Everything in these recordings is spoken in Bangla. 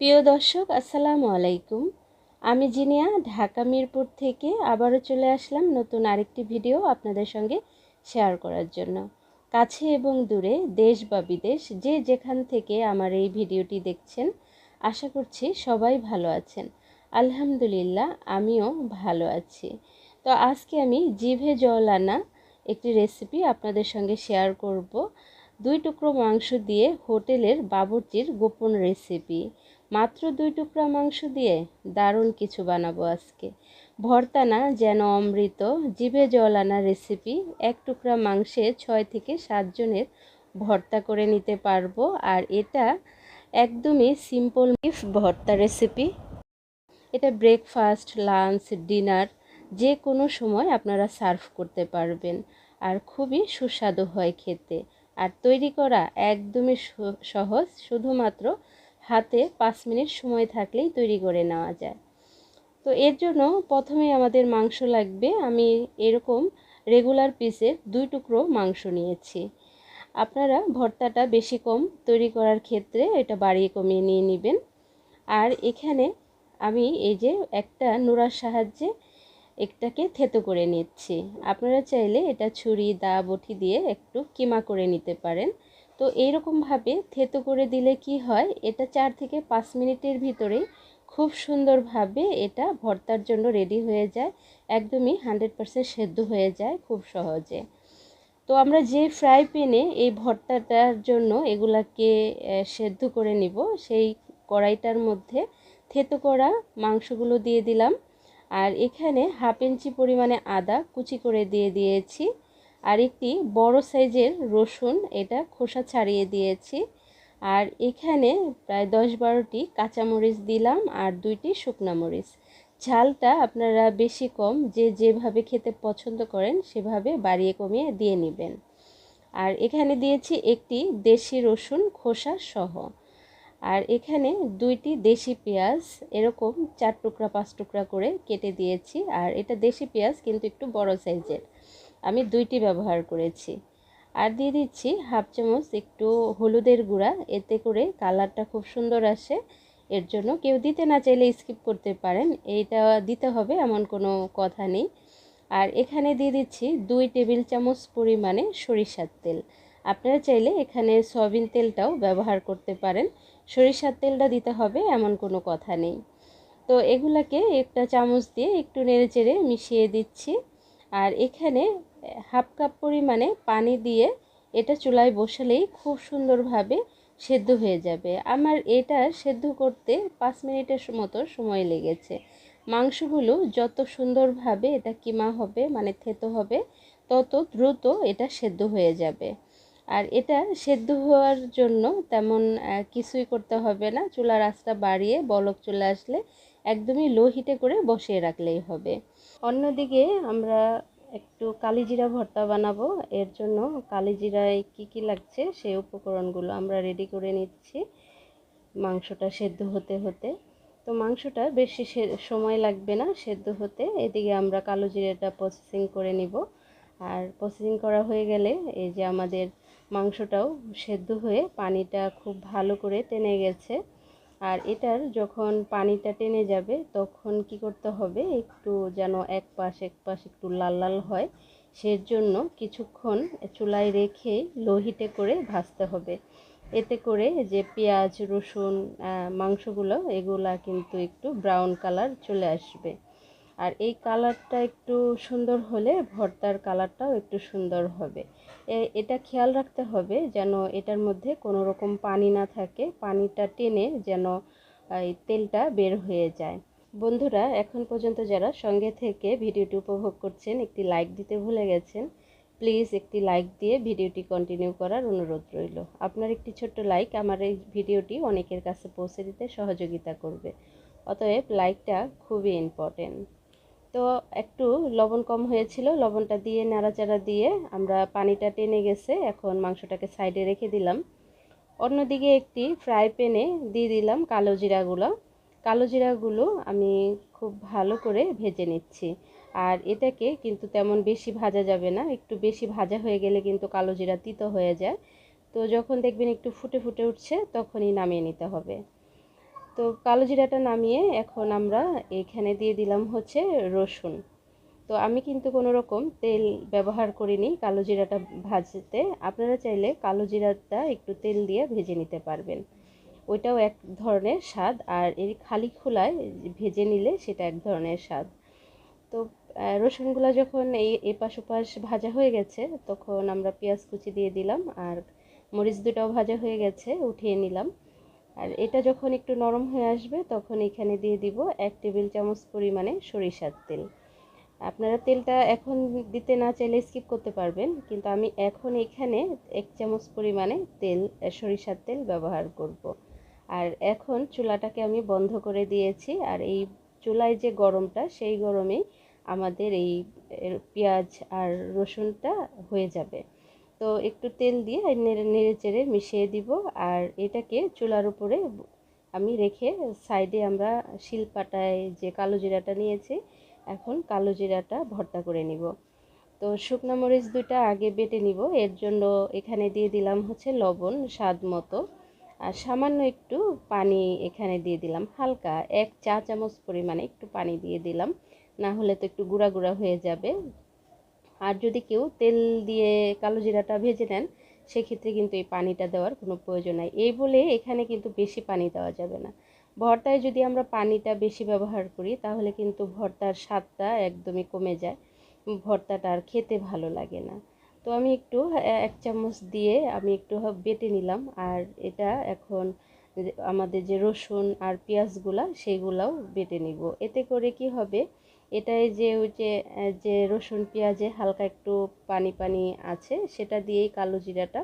প্রিয় দর্শক, আসসালামু আলাইকুম। আমি জিনিয়া, ঢাকা মিরপুর থেকে আবারও চলে আসলাম নতুন আরেকটি ভিডিও আপনাদের সঙ্গে শেয়ার করার জন্য। কাছে এবং দূরে, দেশ বা বিদেশ, যে যেখান থেকে আমার এই ভিডিওটি দেখছেন, আশা করছি সবাই ভালো আছেন। আলহামদুলিল্লাহ, আমিও ভালো আছি। তো আজকে আমি জিভে জল আনা একটি রেসিপি আপনাদের সঙ্গে শেয়ার করব। দুই টুকরো মাংস দিয়ে হোটেলের বাবুর্চির গোপন রেসিপি মাত্র দুই টুকরা মাংস দিয়ে দারুণ কিছু বানাবো আজকে। ভর্তা না যেন অমৃত, জিভে জল আনা রেসিপি এক টুকরা মাংসে ছয় থেকে সাতজনের ভর্তা করে নিতে পারব। আর এটা একদমই সিম্পল বিফ ভর্তা রেসিপি এটা ব্রেকফাস্ট লাঞ্চ ডিনার যে কোনো সময় আপনারা সার্ভ করতে পারবেন। আর খুবই সুস্বাদু হয় খেতে। আর তৈরি করা একদমই সহজ, শুধুমাত্র হাতে পাঁচ মিনিট সময় থাকলেই তৈরি করে নেওয়া যায়। তো এর জন্য প্রথমে আমাদের মাংস লাগবে। আমি এরকম রেগুলার পিসের দুই টুকরো মাংস নিয়েছি। আপনারা ভর্তাটা বেশি কম তৈরি করার ক্ষেত্রে এটা বাড়িয়ে কমিয়ে নিয়ে নেবেন। আর এখানে আমি এই যে একটা নোড়ার সাহায্যে একটাকে থেতো করে নিচ্ছি। আপনারা চাইলে এটা ছুরি, দা, বটি দিয়ে একটু কিমা করে নিতে পারেন। তো এইরকমভাবে থেতো করে দিলে কি হয়? এটা চার থেকে পাঁচ মিনিটের ভিতরেই খুব সুন্দরভাবে এটা ভর্তার জন্য রেডি হয়ে যায়। একদমই হান্ড্রেড পারসেন্ট সেদ্ধ হয়ে যায় খুব সহজে। তো আমরা যে ফ্রাই প্যানে এই ভর্তাটার জন্য এগুলাকে সেদ্ধ করে নিব, সেই কড়াইটার মধ্যে থেতো করা মাংসগুলো দিয়ে দিলাম। আর এখানে হাফ ইঞ্চি পরিমাণে আদা কুচি করে দিয়ে দিয়েছি। আর একটি বড় সাইজের রসুন এটা খোসা ছাড়িয়ে দিয়েছি। আর এখানে প্রায় দশ বারোটি কাঁচামরিচ দিলাম আর দুইটি শুকনা মরিচ। ঝালটা আপনারা বেশি কম যে যেভাবে খেতে পছন্দ করেন সেভাবে বাড়িয়ে কমিয়ে দিয়ে নেবেন। আর এখানে দিয়েছি একটি দেশি রসুন খোসা সহ। আর এখানে দুইটি দেশি পেঁয়াজ, এরকম চার টুকরা, পাঁচ টুকরা করে কেটে দিয়েছি। আর এটা দেশি পেঁয়াজ কিন্তু একটু বড় সাইজের। আমি দুইটি ব্যবহার করেছি। আর দিয়ে দিচ্ছি হাফ চামচ একটু হলুদের গুঁড়া, এতে করে কালারটা খুব সুন্দর আসে। এর জন্য কেউ দিতে না চাইলে স্কিপ করতে পারেন, এইটা দিতে হবে এমন কোনো কথা নেই। আর এখানে দিয়ে দিচ্ছি দুই টেবিল চামচ পরিমাণে সরিষার তেল। আপনারা চাইলে এখানে সয়াবিন তেলটাও ব্যবহার করতে পারেন। সরিষার তেলটা দিতে হবে এমন কোনো কথা নেই। তো এগুলাকে একটা চামচ দিয়ে একটু নেড়ে চেড়ে মিশিয়ে দিচ্ছি। আর এখানে হাফ কাপ পরিমাণে পানি দিয়ে এটা চুলায় বসালেই খুব সুন্দরভাবে সেদ্ধ হয়ে যাবে। আমার এটা সেদ্ধ করতে পাঁচ মিনিটের মতো সময় লেগেছে। মাংসগুলো যত সুন্দরভাবে এটা কিমা হবে মানে থেতো হবে, তত দ্রুত এটা সেদ্ধ হয়ে যাবে। আর এটা সেদ্ধ হওয়ার জন্য তেমন কিছুই করতে হবে না। চুলার আঁচটা বাড়িয়ে বলক চলে আসলে একদমই লো হিটে করে বসিয়ে রাখলেই হবে। অন্যদিকে আমরা একটু কালিজিরা ভর্তা বানাবো। এর জন্য কালিজিরায় কি কি লাগছে সেই উপকরণগুলো আমরা রেডি করে নিচ্ছি। মাংসটা সেদ্ধ হতে হতে। তো মাংসটা বেশি সময় লাগবে না, সেদ্ধ হতে। এদিকে আমরা কালো জিরাটা প্রসেসিং করে নিব। আর প্রসেসিং করা হয়ে গেলে এই যে আমাদের মাংসটাও সেদ্ধ হয়ে পানিটা খুব ভালো করে টেনে গেছে। আর এটার যখন পানিটা টেনে যাবে, তখন কি করতে হবে? একটু যেন এক পাশ এক পাশ একটু লাল লাল হয়, সেজন্য কিছুক্ষণ চুলায় রেখে লোহিটে করে ভাজতে হবে। এতে করে যে পেঁয়াজ, রসুন মাংসগুলো, এগুলা কিন্তু একটু ব্রাউন কালার চলে আসবে। আর এই কালারটা একটু সুন্দর হলে ভর্তার কালারটাও একটু সুন্দর হবে। এটা খেয়াল রাখতে হবে যেন এটার মধ্যে কোনো রকম পানি না থাকে, পানিটা টেনে যেন এই তেলটা বের হয়ে যায়। বন্ধুরা, এখন পর্যন্ত যারা সঙ্গে থেকে ভিডিওটি উপভোগ করছেন, একটি লাইক দিতে ভুলে গেছেন, প্লিজ একটি লাইক দিয়ে ভিডিওটি কন্টিনিউ করার অনুরোধ রইল। আপনার একটি ছোট্ট লাইক আমার এই ভিডিওটি অনেকের কাছে পৌঁছে দিতে সহযোগিতা করবে। অতএব লাইকটা খুবই ইম্পর্টেন্ট তো একটু লবণ কম হয়েছিল, লবণটা দিয়ে নাড়াচাড়া দিয়ে আমরা পানিটা টেনে গেছে, এখন মাংসটাকে সাইডে রেখে দিলাম। অন্যদিকে একটি ফ্রাই প্যানে দিয়ে দিলাম কালো জিরাগুলো। কালো জিরাগুলো আমি খুব ভালো করে ভেজে নিচ্ছি। আর এটাকে কিন্তু তেমন বেশি ভাজা যাবে না, একটু বেশি ভাজা হয়ে গেলে কিন্তু কালো জিরা তিতো হয়ে যায়। তো যখন দেখবেন একটু ফুটে ফুটে উঠছে, তখনই নামিয়ে নিতে হবে। তো কালো জিরাটা নামিয়ে এখন আমরা এখানে দিয়ে দিলাম হচ্ছে রসুন। তো আমি কিন্তু কোনো রকম তেল ব্যবহার করিনি কালো জিরাটা ভাজতে। আপনারা চাইলে কালো জিরাটা একটু তেল দিয়ে ভেজে নিতে পারবেন। ওইটাও এক ধরনের স্বাদ আর এই খালি খোলায় ভেজে নিলে সেটা এক ধরনের স্বাদ। তো রসুনগুলো যখন এই এপাশ ওপাশ ভাজা হয়ে গেছে, তখন আমরা পেঁয়াজ কুচি দিয়ে দিলাম আর মরিচ দুটাও ভাজা হয়ে গেছে, উঠিয়ে নিলাম। আর এটা যখন একটু নরম হয়ে আসবে, তখন এখানে দিয়ে দিব এক টেবিল চামচ পরিমাণে সরিষার তেল আপনারা তেলটা এখন দিতে না চাইলে স্কিপ করতে পারবেন, কিন্তু আমি এখন এখানে এক চামচ পরিমাণে তেল সরিষার তেল ব্যবহার করব। আর এখন চুলাটাকে আমি বন্ধ করে দিয়েছি, আর এই চুলায় যে গরমটা, সেই গরমেই আমাদের এই পেঁয়াজ আর রসুনটা হয়ে যাবে তো একটু তেল দিয়ে নেড়ে নেড়ে চেড়ে মিশিয়ে দিব। আর এটাকে চুলার উপরে আমি রেখে সাইডে আমরা শিলপাটায় যে কালো জিরাটা নিয়েছি, এখন কালো জিরাটা ভর্তা করে নিব। তো শুকনো মরিচ দুটা আগে বেটে নিব। এর জন্য এখানে দিয়ে দিলাম হচ্ছে লবণ স্বাদ মতো। আর সামান্য একটু পানি এখানে দিয়ে দিলাম, হালকা এক চা চামচ পরিমাণে একটু পানি দিয়ে দিলাম। না হলে তো একটু গুঁড়া গুঁড়া হয়ে যাবে। আর যদি কেউ তেল দিয়ে কালো জিরাটা ভেজে নেন, সেক্ষেত্রে কিন্তু এই পানিটা দেওয়ার কোনো প্রয়োজন নাই। এই বলে এখানে কিন্তু বেশি পানি দেওয়া যাবে না। ভর্তায় যদি আমরা পানিটা বেশি ব্যবহার করি, তাহলে কিন্তু ভর্তার স্বাদটা একদমই কমে যায়। ভর্তাটা আর খেতে ভালো লাগে না। তো আমি একটু এক চামচ দিয়ে আমি একটু বেটে নিলাম। আর এটা এখন আমাদের যে রসুন আর পেঁয়াজগুলা সেইগুলাও বেটে নিব। এতে করে কি হবে এটাই যে ওই যে যে রসুন পেঁয়াজে হালকা একটু পানি পানি আছে, সেটা দিয়েই কালো জিরাটা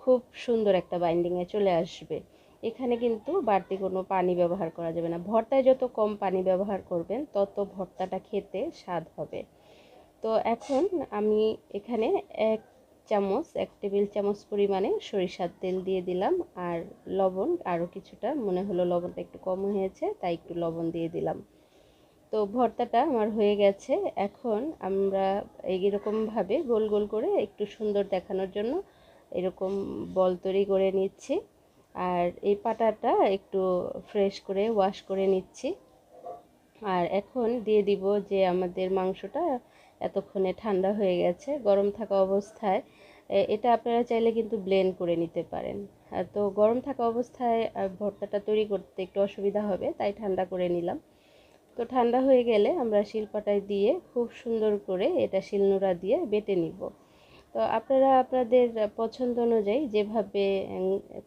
খুব সুন্দর একটা বাইন্ডিংয়ে চলে আসবে। এখানে কিন্তু বাড়তি কোনো পানি ব্যবহার করা যাবে না। ভর্তায় যত কম পানি ব্যবহার করবেন, তত ভর্তাটা খেতে স্বাদ হবে। তো এখন আমি এখানে এক চামচ, এক টেবিল চামচ পরিমাণে সরিষার তেল দিয়ে দিলাম, আর লবণ আরও কিছুটা। মনে হলো লবণটা একটু কম হয়েছে, তাই একটু লবণ দিয়ে দিলাম। তো ভর্তাটা আমার হয়ে গেছে। এখন আমরা এইরকমভাবে গোল গোল করে একটু সুন্দর দেখানোর জন্য এরকম বল তৈরি করে নিচ্ছি। আর এই পাটাটা একটু ফ্রেশ করে ওয়াশ করে নিচ্ছি। আর এখন দিয়ে দিব যে আমাদের মাংসটা এতক্ষণে ঠান্ডা হয়ে গেছে, গরম থাকা অবস্থায়। এটা আপনারা চাইলে কিন্তু ব্লেন্ড করে নিতে পারেন। তো গরম থাকা অবস্থায় ভর্তাটা তৈরি করতে একটু অসুবিধা হবে, তাই ঠান্ডা করে নিলাম। তো ঠান্ডা হয়ে গেলে আমরা শিলপাটায় দিয়ে খুব সুন্দর করে এটা শিলনোড়া দিয়ে বেটে নিব। তো আপনারা আপনাদের পছন্দ অনুযায়ী যেভাবে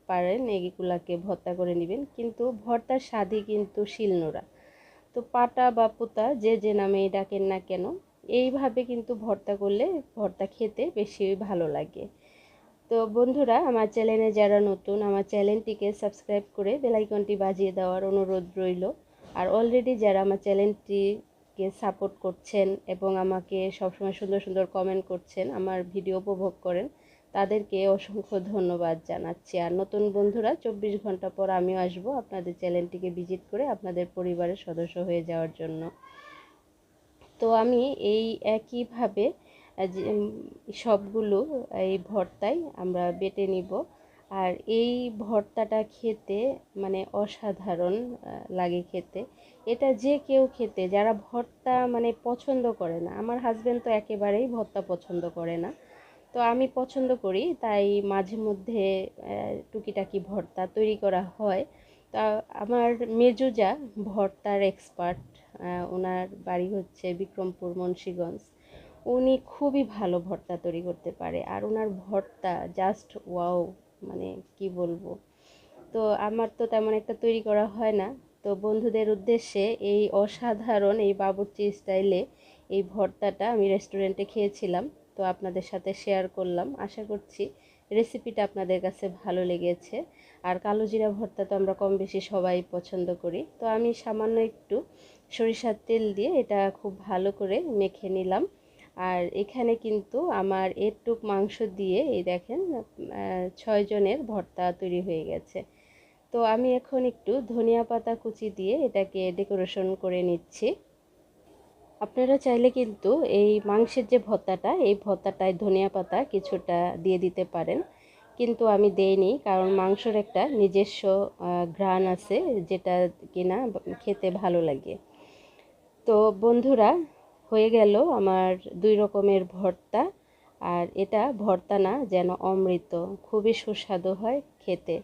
পারেন এগুলাকে ভর্তা করে নেবেন। কিন্তু ভর্তার স্বাদই কিন্তু শিলনোড়া। তো পাটা বা পোতা যে যে নামে ডাকেন না কেন, এইভাবে কিন্তু ভর্তা করলে ভর্তা খেতে বেশি ভালো লাগে। তো বন্ধুরা, আমার চ্যানেলে যারা নতুন, আমার চ্যানেলটিকে সাবস্ক্রাইব করে বেলাইকনটি বাজিয়ে দেওয়ার অনুরোধ রইল। আর অলরেডি যারা আমার চ্যানেলটিকে সাপোর্ট করছেন এবং আমাকে সবসময় সুন্দর সুন্দর কমেন্ট করছেন, আমার ভিডিও উপভোগ করেন, তাদেরকে অসংখ্য ধন্যবাদ জানাচ্ছি। আর নতুন বন্ধুরা, চব্বিশ ঘণ্টা পর আমিও আসব আপনাদের চ্যানেলটিকে ভিজিট করে আপনাদের পরিবারের সদস্য হয়ে যাওয়ার জন্য। তো আমি এই একইভাবে সবগুলো, এই ভর্তায় আমরা বেটে নিব। আর এই ভর্তাটা খেতে মানে অসাধারণ লাগে খেতে। এটা যে কেউ খেতে, যারা ভর্তা মানে পছন্দ করে না, আমার হাজব্যান্ড তো একেবারেই ভর্তা পছন্দ করে না। তো আমি পছন্দ করি, তাই মাঝে মধ্যে টুকিটাকি ভর্তা তৈরি করা হয়। তা আমার মেজুজা ভর্তার এক্সপার্ট ওনার বাড়ি হচ্ছে বিক্রমপুর, মুন্সীগঞ্জ। উনি খুবই ভালো ভর্তা তৈরি করতে পারে। আর ওনার ভর্তা জাস্ট ওয়াও মানে কি বলব? তো আমার তো তেমন একটা তৈরি করা হয় না। তো বন্ধুদের উদ্দেশ্যে এই অসাধারণ এই বাবুর্চি স্টাইলে এই ভর্তাটা আমি রেস্টুরেন্টে খেয়েছিলাম। তো আপনাদের সাথে শেয়ার করলাম। আশা করছি রেসিপিটা আপনাদের কাছে ভালো লেগেছে। আর কালো জিরা ভর্তা তো আমরা কম বেশি সবাই পছন্দ করি। তো আমি সামান্য একটু সরিষার তেল দিয়ে এটা খুব ভালো করে মেখে নিলাম। আর এখানে কিন্তু আমার এরটুক মাংস দিয়ে এই দেখেন ছয়জনের ভর্তা তৈরি হয়ে গেছে। তো আমি এখন একটু ধনিয়া পাতা কুচি দিয়ে এটাকে ডেকোরেশন করে নিচ্ছি। আপনারা চাইলে কিন্তু এই মাংসের যে ভর্তাটা, এই ভর্তাটায় ধনিয়া পাতা কিছুটা দিয়ে দিতে পারেন। কিন্তু আমি দেইনি, কারণ মাংসর একটা নিজস্ব ঘ্রাণ আছে যেটা কিনা খেতে ভালো লাগে। তো বন্ধুরা হয়ে গেল আমার দুই রকমের ভর্তা। আর এটা ভর্তা না, যেন অমৃত। খুবই সুস্বাদু হয় খেতে।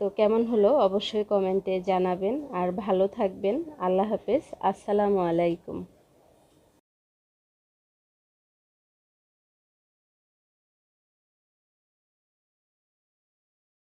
তো কেমন হলো অবশ্যই কমেন্টে জানাবেন। আর ভালো থাকবেন। আল্লাহ হাফেজ। আসসালামু আলাইকুম।